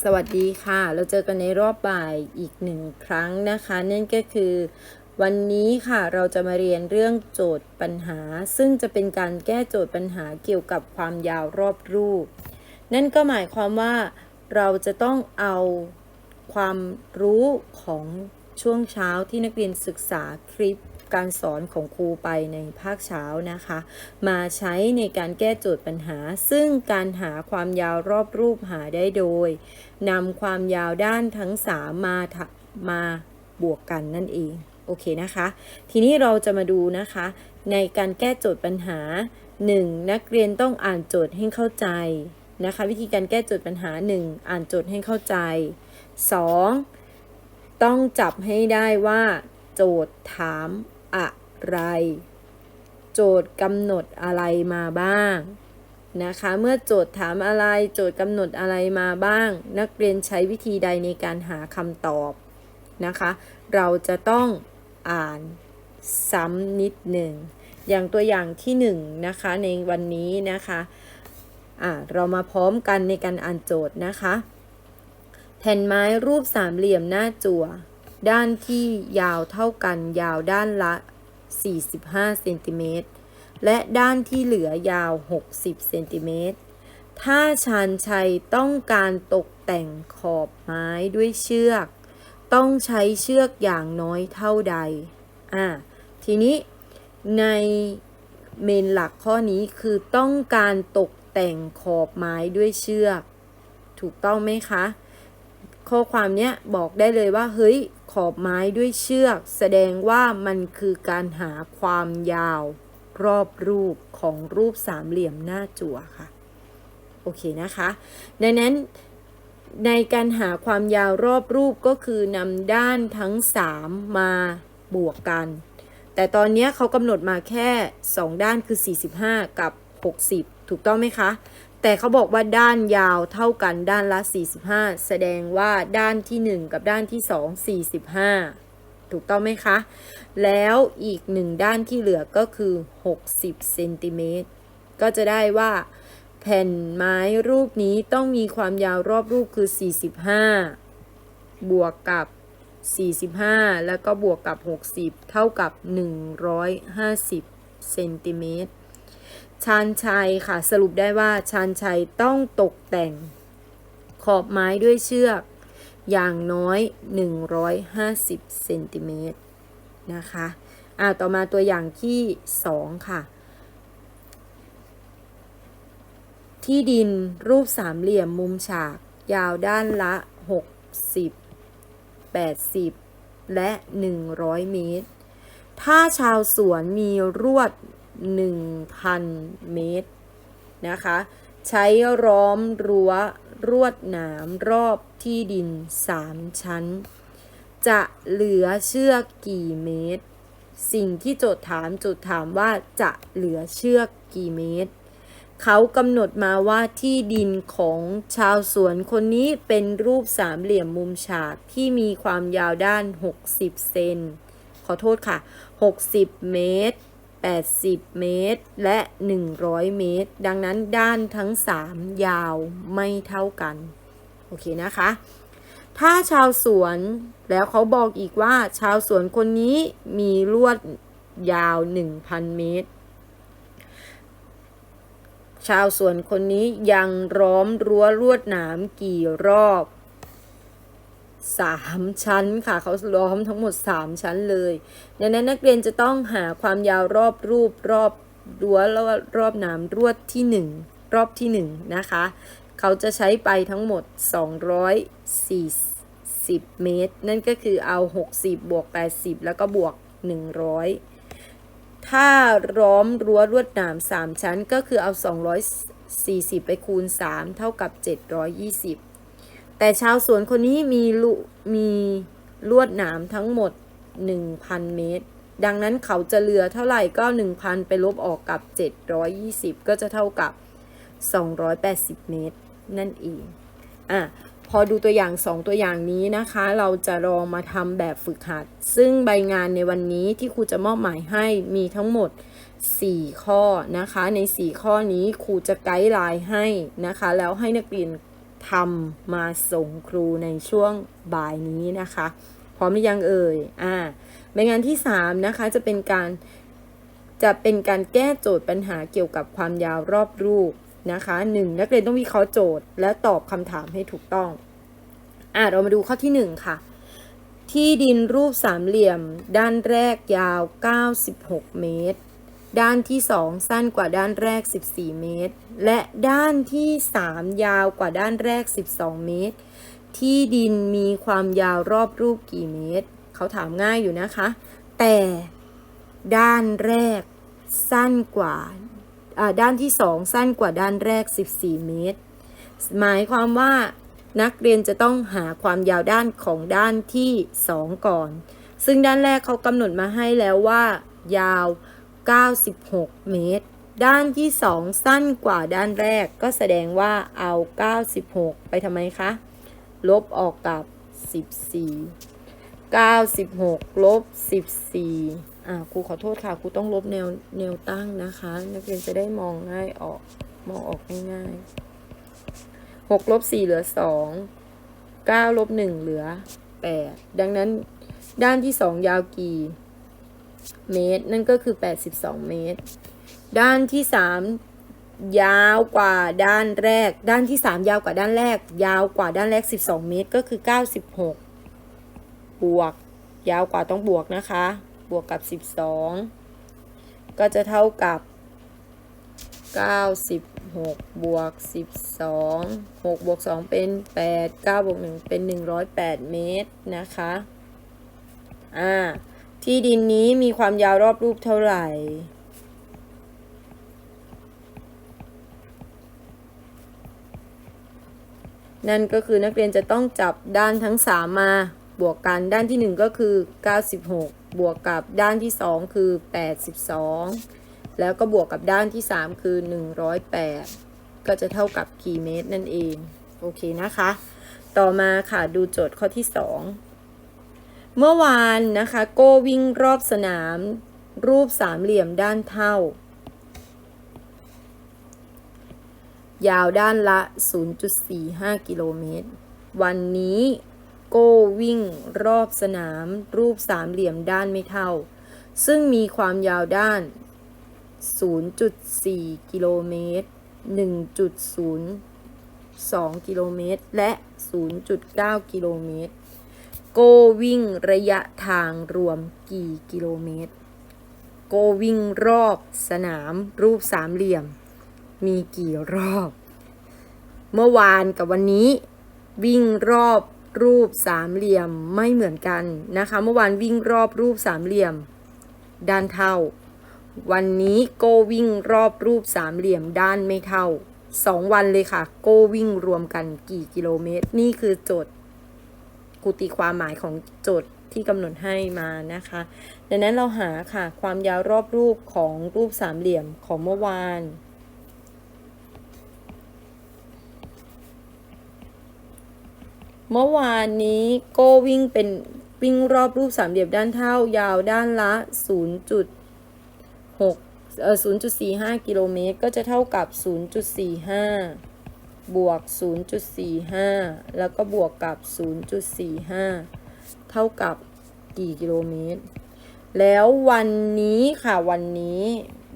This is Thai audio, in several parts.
สวัสดีค่ะ เราเจอกันในรอบบ่ายอีกหนึ่งครั้งนะคะ นั่นก็คือ วันนี้ค่ะเราจะมาเรียนเรื่องโจทย์ปัญหา ซึ่งจะเป็นการแก้โจทย์ปัญหาเกี่ยวกับความยาวรอบรูป นั่นก็หมายความว่าเราจะต้องเอาความรู้ของช่วงเช้าที่นักเรียนศึกษาคลิป การสอนของครูไปในภาคเช้านะคะ มาใช้ในการแก้โจทย์ปัญหา ซึ่งการหาความยาวรอบรูปหาได้โดยนำความยาวด้านทั้ง3มามาบวกกันนั่นเองโอเคนะคะ ทีนี้เราจะมาดูนะคะ ในการแก้โจทย์ปัญหา 1. นักเรียนต้องอ่านโจทย์ให้เข้าใจนะคะ วิธีการแก้โจทย์ปัญหา 1. อ่านโจทย์ให้เข้าใจ 2. ต้องจับให้ได้ว่า โจทย์ถาม อะไร โจทย์กำหนดอะไรมาบ้างนะคะ เมื่อโจทย์ถามอะไร โจทย์กำหนดอะไรมาบ้าง นักเรียนใช้วิธีใดในการหาคำตอบนะคะ เราจะต้องอ่านซ้ำนิดหนึ่ง อย่างตัวอย่างที่หนึ่งนะคะในวันนี้นะคะอะเรามาพร้อมกันในการอ่านโจทย์นะคะ แผ่นไม้รูปสามเหลี่ยมหน้าจั่ว ด้านที่ยาวเท่ากันยาวด้านละ 45เซนติเมตรและด้านที่เหลือยาว 60เซนติเมตรถ้าชานชัยต้องการตกแต่งขอบไม้ด้วยเชือก ต้องใช้เชือกอย่างน้อยเท่าใด อ่า ทีนี้ในเมนหลักข้อนี้คือต้องการตกแต่งขอบไม้ด้วยเชือก ถูกต้องไหมคะ ข้อความเนี้ยบอกได้เลยว่า เฮ้ย ขอบไม้ด้วยเชือก แสดงว่ามันคือการหาความยาว รอบรูปของรูปสามเหลี่ยมหน้าจั่วค่ะ โอเคนะคะ ดังนั้นในการหาความยาวรอบรูปก็คือนำด้านทั้ง 3 มาบวกกัน แต่ตอนนี้เขากำหนดมาแค่ 2 ด้านคือ 45 กับ 60 ถูกต้องไหมคะ แต่เขาบอกว่าด้านยาวเท่ากันด้านละ 45 แสดงว่าด้านที่ 1 กับด้านที่ 2 45 ถูกต้องไหมคะ แล้วอีกหนึ่งด้านที่เหลือก็คือ 60เซนติเมตรก็จะได้ว่า แผ่นไม้รูปนี้ต้องมีความยาวรอบรูปคือ 45 บวกกับ 45 แล้วก็บวกกับ 60 เท่ากับ 150เซนติเมตร ชานชัยค่ะสรุปได้ว่าชานชัยต้องตกแต่ง ขอบไม้ด้วยเชือก อย่างน้อย 150เซนติเมตรนะคะอ่าต่อมาตัวอย่างที่ 2 ค่ะ ที่ดินรูปสามเหลี่ยมมุมฉาก ยาวด้านละ 60 80 และ 100 เมตร ถ้าชาวสวนมีรวด 1,000 เมตรนะคะ ใช้ร้อมรั้วรวดหนามรอบที่ดิน 3 ชั้น จะเหลือเชือกกี่เมตร สิ่งที่โจทย์ถามโจทย์ถามว่าจะเหลือเชือกกี่เมตร เขากำหนดมาว่าที่ดินของชาวสวนคนนี้เป็นรูปสามเหลี่ยมมุมฉากที่มีความยาวด้าน 60 เซนขอโทษค่ะ 60 เมตร 80 เมตร และ 100 เมตร ดังนั้นด้านทั้ง 3 ยาวไม่เท่ากัน โอเคนะคะ ถ้าชาวสวนแล้วเขาบอกอีกว่า ชาวสวนคนนี้มีลวดยาว 1,000 เมตร ชาวสวนคนนี้ยังร้อมรั้วลวดหนามกี่รอบ สามชั้นค่ะเขาล้อมทั้งหมด 3 ชั้นเลยดังนั้นนักเรียนจะต้องหาความยาวรอบรูปรอบรั้วแล้วรอบนามรวดที่ 1 รอบที่ 1 นะคะ เขาจะใช้ไปทั้งหมด 240 เมตร นั่นก็คือเอา 60 บวก 80 แล้วก็บวก 100 ถ้าร้อมรั้วลวดหนาม 3 ชั้นก็คือเอา 240 ไปคูณ 3 เท่ากับ 720 แต่ชาวสวนคนนี้มีลุมีลวดหนามทั้งหมด 1,000 เมตร ดังนั้นเขาจะเหลือเท่าไหร่ก็ 1,000 ไปลบออกกับ 720 ก็จะเท่ากับ 280 เมตร นั่นเองอะพอดูตัวอย่าง 2 ตัวอย่างนี้นะคะ เราจะลองมาทำแบบฝึกหัด ซึ่งใบงานในวันนี้ที่ครูจะมอบหมายให้มีทั้งหมด 4 ข้อนะคะ ใน 4 ข้อนี้ครูจะไกด์ไลน์ให้นะคะ แล้วให้นักเรียน ทำมาส่งครูในช่วงบ่ายนี้นะคะ พร้อมหรือยังเอ่ยอ่าใบงานที่3นะคะจะเป็นการจะเป็นการแก้โจทย์ปัญหาเกี่ยวกับความยาวรอบรูปนะคะหนึ่งนักเรียนต้องวิเคราะห์โจทย์ และตอบคำถามให้ถูกต้องอ่าเรามาดูข้อที่1ค่ะ ที่ดินรูปสามเหลี่ยม ด้านแรกยาว 96 เมตร ด้านที่ 2 สั้นกว่าด้านแรก 14 เมตร และด้านที่ 3 ยาวกว่าด้านแรก 12 เมตร ที่ดินมีความยาวรอบรูปกี่เมตร เขาถามง่ายอยู่นะคะ แต่ด้านแรกสั้นกว่าด้านที่ 2 สั้นกว่าด้านแรก 14 เมตร หมายความว่านักเรียนจะต้องหาความยาวด้านของด้านที่ 2 ก่อน ซึ่งด้านแรกเขากำหนดมาให้แล้วว่า ยาว 96 เมตร ด้านที่ 2 สั้นกว่าด้านแรก ก็แสดงว่าเอา 96 ไปทำไมคะ ลบออกกับ 14 96 ลบ 14 อ่าครูขอโทษค่ะครูต้องลบแนวแนวตั้งนะคะ นักเรียนจะได้มองง่ายออก มองออกง่ายๆ6ลบ4เหลือ 2 9ลบ1เหลือ 8 ดังนั้นด้านที่ 2 ยาวกี่ เมตร นั่นก็คือ 82 เมตร ด้านที่ 3 ยาวกว่าด้านแรก ด้านที่ 3 ยาวกว่าด้านแรก ยาวกว่าด้านแรก 12 เมตร ก็คือ 96 บวก ยาวกว่าต้องบวกนะคะ บวกกับ 12 ก็จะเท่ากับ 96 บวก 12 6 บวก 2 เป็น 8 9 บวก 1 เป็น 108 เมตรนะคะ อ่า ที่ดินนี้มีความยาวรอบรูปเท่าไหร่ นั่นก็คือนักเรียนจะต้องจับด้านทั้ง 3 มา บวกกันด้านที่ 1 ก็คือ 96 บวกกับด้านที่ 2 คือ 82 แล้วก็บวกกับด้านที่ 3 คือ 108 ก็จะเท่ากับกี่เมตรนั่นเอง โอเคนะคะ ต่อมาค่ะดูโจทย์ข้อที่ 2 เมื่อวานนะคะ โก้วิ่งรอบสนาม รูปสามเหลี่ยมด้านเท่า ยาวด้านละ 0.45 กิโลเมตร วันนี้ โก้วิ่งรอบสนาม รูปสามเหลี่ยมด้านไม่เท่า ซึ่งมีความยาวด้าน 0.4 กิโลเมตร 1.02 กิโลเมตร และ 0.9 กิโลเมตร โกวิ่งระยะทางรวมกี่กิโลเมตร โกวิ่งรอบสนามรูปสามเหลี่ยม มีกี่รอบ เมื่อวานกับวันนี้ วิ่งรอบรูปสามเหลี่ยมไม่เหมือนกันนะคะ เมื่อวานวิ่งรอบรูปสามเหลี่ยม ด้านเท่า วันนี้โกวิ่งรอบรูปสามเหลี่ยมด้านไม่เท่าสองวันเลยค่ะ โกวิ่งรวมกันกี่กิโลเมตร นี่คือโจทย์ กูตีความหมายของโจทย์ที่กำหนดให้มานะคะ ดังนั้นเราหาค่ะความยาวรอบรูปของรูปสามเหลี่ยมของเมื่อวาน เมื่อวานนี้โก้วิ่งเป็นวิ่งรอบรูปสามเหลี่ยมด้านเท่ายาวด้านละ 0.6เอ่อ0.45 กิโลเมตร ก็จะเท่ากับ 0.45 บวก 0.45 แล้วก็บวกกับ 0.45 เท่ากับกี่กิโลเมตร แล้ววันนี้ค่ะวันนี้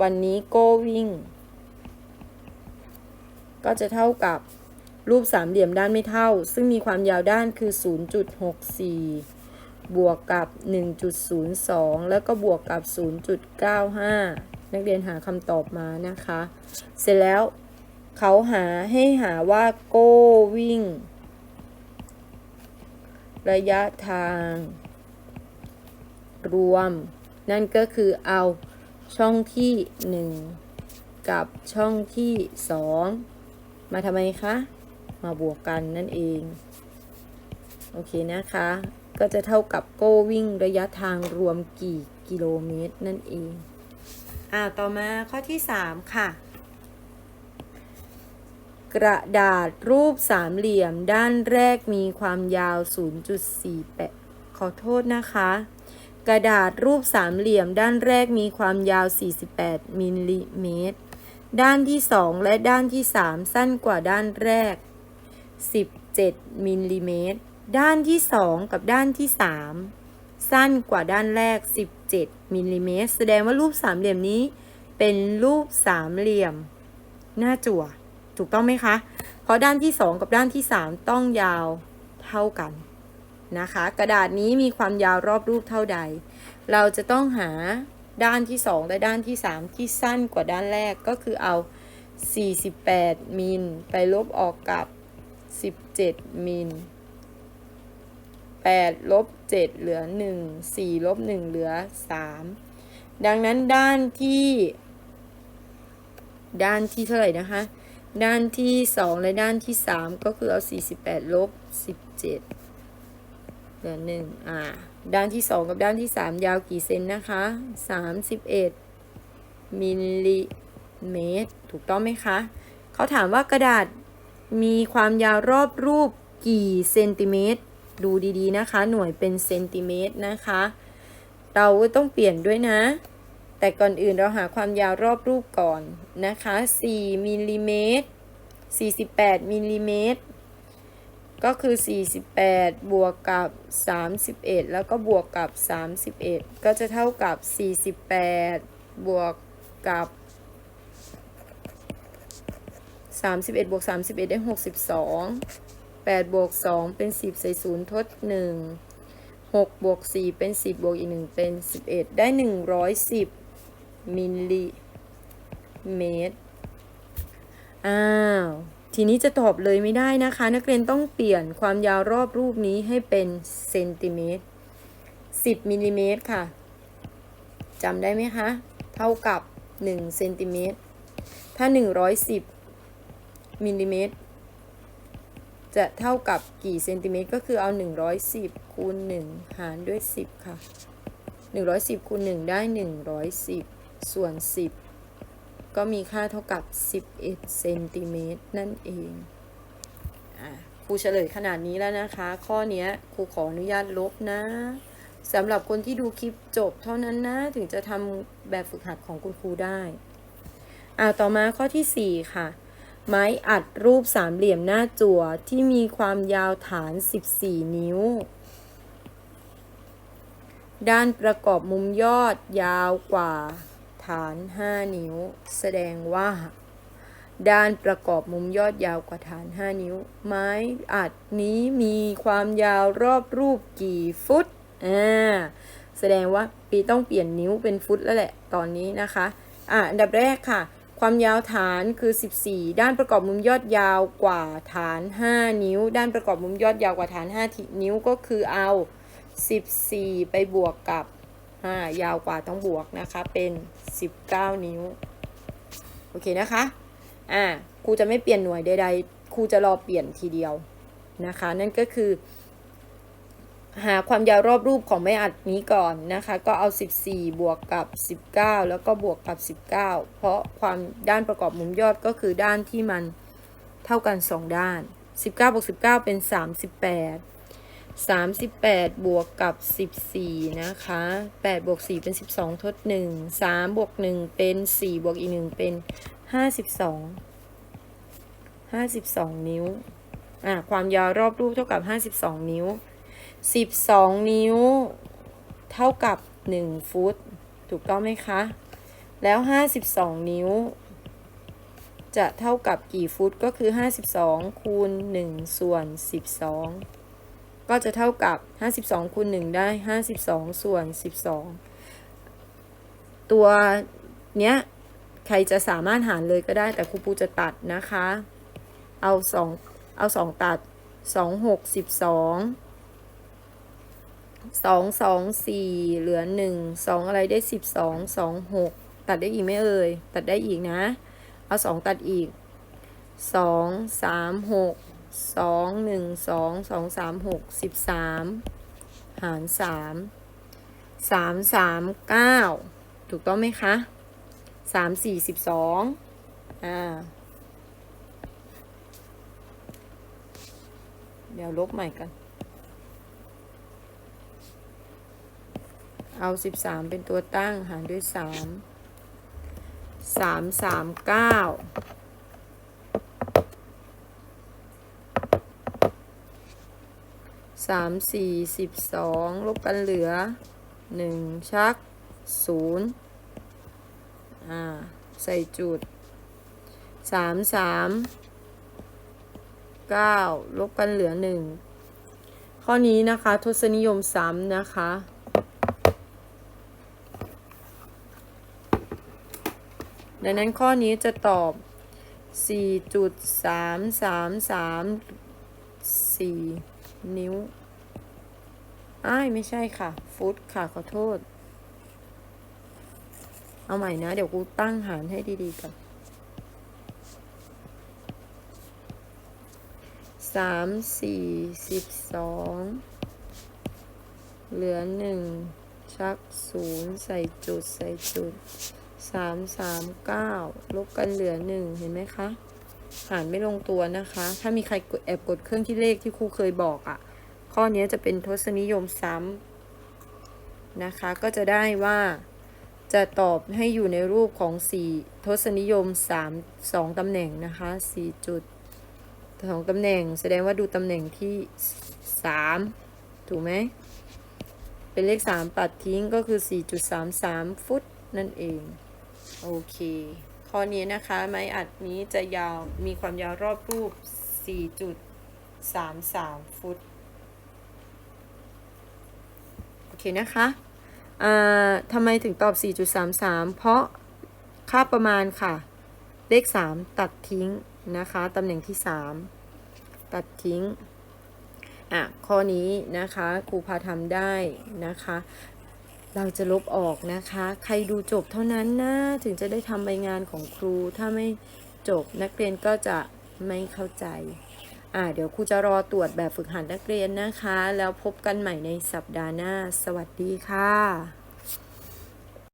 วันนี้โก้วิ่ง ก็จะเท่ากับรูปสามเหลี่ยมด้านไม่เท่า ซึ่งมีความยาวด้านคือ 0.64 บวกกับ 1.02 แล้วก็บวกกับ 0.95 นักเรียนหาคำตอบมานะคะ เสร็จแล้ว เขาหาให้หาว่าโก้วิ่ง ระยะทาง รวม นั่นก็คือเอาช่องที่1กับช่องที่2มาทำไมคะ มาบวกกันนั่นเอง โอเคนะคะ ก็จะเท่ากับโก้วิ่งระยะทางรวมกี่กิโลเมตรนั่นเอง อ่า ต่อมาข้อที่ 3 ค่ะ กระดาษรูปสามเหลี่ยมด้านแรกมีความยาว 0.48 ขอโทษนะคะ กระดาษรูปสามเหลี่ยมด้านแรกมีความยาว 48 มิลลิเมตร ด้านที่ 2 และด้านที่ 3 สั้นกว่าด้านแรก 17 มิลลิเมตร ด้านที่ 2 กับด้านที่ 3 สั้นกว่าด้านแรก 17 มิลลิเมตร แสดงว่ารูปสามเหลี่ยมนี้ เป็นรูปสามเหลี่ยม หน้าจั่ว ถูกต้องไหมคะ เพราะด้านที่ 2 กับด้านที่ 3 ต้องยาวเท่ากันนะคะ กระดาษนี้มีความยาวรอบรูปเท่าใด เราจะต้องหาด้านที่ 2 และด้านที่ 3 ที่สั้นกว่าด้านแรกก็คือเอา 48 มิลไปลบออกกับ 17 มิล 8 ลบ 7 เหลือ 1 4 ลบ 1 เหลือ 3 ดังนั้นด้านที่ ด้านที่เท่าไหร่นะคะ ด้านที่ 2 และด้านที่ 3 ก็คือเอา 48 ลบ 17 เหลือ1อ่า ด้านที่ 2 กับด้านที่ 3 ยาวกี่เซนนะคะ 31 มิลลิเมตร ถูกต้องไหมคะ เขาถามว่ากระดาษมีความยาวรอบรูปกี่เซนติเมตร ดูดีๆนะคะ หน่วยเป็นเซนติเมตรนะคะ เราต้องเปลี่ยนด้วยนะ แต่ก่อนอื่นเราหาความยาวรอบรูปก่อนนะคะ 4มิลลิเมตร 48มิลลิเมตร ก็คือ 48 บวกกับ 31 แล้วก็บวกกับ 31 ก็จะเท่ากับ 48 บวกกับ 31 บวก 31 ได้ 62 8 บวก 2 เป็น 10 ใส่0ทด 1 6 บวก 4 เป็น 10 บวกอีก 1 เป็น 11 ได้ 110 มิลลิเมตร อ้าว ทีนี้จะตอบเลยไม่ได้นะคะ นักเรียนต้องเปลี่ยนความยาวรอบรูปนี้ให้เป็นเซนติเมตร 10มิลลิเมตรค่ะจำได้ไหมคะ เท่ากับ1เซนติเมตร ถ้า 110มิลลิเมตรจะเท่ากับกี่เซนติเมตรก็คือเอา 110คูณ1หารด้วย 10 ค่ะ 110คูณ1ได้ 110 ส่วน 10 ก็มีค่าเท่ากับ 11เซนติเมตรนั่นเองอครูเฉลยขนาดนี้แล้วนะคะ ข้อเนี้ยครูขออนุญาตลบนะสำหรับคนที่ดูคลิปจบเท่านั้นนะ ถึงจะทำแบบฝึกหัดของคุณครูได้อ่าต่อมาข้อที่ 4 ค่ะ ไม้อัดรูปสามเหลี่ยมหน้าจั่วที่มีความยาวฐาน 14 นิ้ว ด้านประกอบมุมยอดยาวกว่าาน 5 นิ้ว แสดงว่า ด้านประกอบมุมยอดยาวกว่าฐาน 5 นิ้ว ไม้อัดนี้มีความยาวรอบรูปกี่ฟุตอ่าแสดงว่าปีต้องเปลี่ยนนิ้วเป็นฟุตแล้วแหละตอนนี้นะคะอะอันดับแรกค่ะ ความยาวฐานคือ 14 ด้านประกอบมุมยอดยาวกว่าฐาน 5 นิ้ว ด้านประกอบมุมยอดยาวกว่าฐาน 5 นิ้วก็คือเอา 14 ไปบวกกับ5ยาวกว่าต้องบวกนะคะเป็น 19 นิ้ว โอเคนะคะ อ่าครูจะไม่เปลี่ยนหน่วยใดๆครูจะรอเปลี่ยนทีเดียวนะคะ นั่นก็คือ หาความยาวรอบรูปของไม้อัดนี้ก่อนนะคะ ก็เอา 14 บวกกับ 19 แล้วก็บวกกับ 19 เพราะความด้านประกอบมุมยอดก็คือด้านที่มันเท่ากัน 2 ด้าน 19บวก19 เป็น 38 38 บวกกับ 14 นะคะ 8 บวก 4 เป็น 12 ทด 1 3 บวก 1 เป็น 4 บวกอีก 1 เป็น 52 52 นิ้ว อะความยาวรอบรูปเท่ากับ 52 นิ้ว 12 นิ้ว เท่ากับ 1 ฟุต ถูกต้องไหมคะ แล้ว 52 นิ้ว จะเท่ากับกี่ฟุตก็คือ 52 คูณ 1 ส่วน 12 ก็จะเท่ากับ 52คูณ1ได้ 52 ส่วน 12 ตัวเนี้ยใครจะสามารถหารเลยก็ได้แต่ครูปูจะตัดนะคะ เอา 2 เอา 2 ตัด 2 6 12 2 2 4 เหลือ 1 2 อะไรได้ 12 2 6 ตัดได้อีกไหมเอ่ย ตัดได้อีกนะ เอา 2 ตัดอีก 2 3 6 2 1 2 2 3 6 13หาร3 3 3 9ถูกต้องไหมคะ3 4 12อ่าเดี๋ยวลบใหม่กัน เอา13เป็นตัวตั้งหารด้วย3 3 3 9 สามสี่สิบสองลบกันเหลือหนึ่งชักศูนย์อ่า ใส่จุดสามสามเก้าลบกันเหลือหนึ่งข้อนี้นะคะ ทศนิยมซ้ำนะคะ ดังนั้นข้อนี้จะตอบ 4.333 นิ้ว อ้ายไม่ใช่ค่ะ ฟุตค่ะ ขอโทษ เอาใหม่นะ เดี๋ยวกูตั้งหารให้ดี ๆก่อนสามสี่สิบสองเหลือหนึ่งชักศูนย์ใส่จุดใส่จุดสามสามเก้าลบกันเหลือหนึ่งเห็นไหมคะ หารไม่ลงตัวนะคะ ถ้ามีใครแอบกดเครื่องที่เลขที่ครูเคยบอกอะ่ะ ข้อนี้จะเป็นทศนิยมซ้ำนะคะ ก็จะได้ว่าจะตอบให้อยู่ในรูปของ4ทศนิยม 3 2ตำแหน่งนะคะ4จุดสองตำแหน่ง แสดงว่าดูตำแหน่งที่ 3 ถูกไหม เป็นเลข 3 ปัดทิ้งก็คือ 4.33 ฟุตนั่นเอง โอเค ข้อนี้นะคะ ไม้อัดนี้จะยาวมีความยาวรอบรูป 4.33 ฟุต โอเคนะคะอ่าทำไมถึงตอบ 4.33 เพราะค่าประมาณค่ะ เลข 3 ตัดทิ้งนะคะ ตำแหน่งที่ 3 ตัดทิ้งอะข้อนี้นะคะครูพาทำได้นะคะ เราจะลบออกนะคะ ใครดูจบเท่านั้นนะ ถึงจะได้ทำใบงานของครู ถ้าไม่จบนักเรียนก็จะไม่เข้าใจ อ่า เดี๋ยวครูจะรอตรวจแบบฝึกหัดนักเรียนนะคะ แล้วพบกันใหม่ในสัปดาห์หน้า สวัสดีค่ะ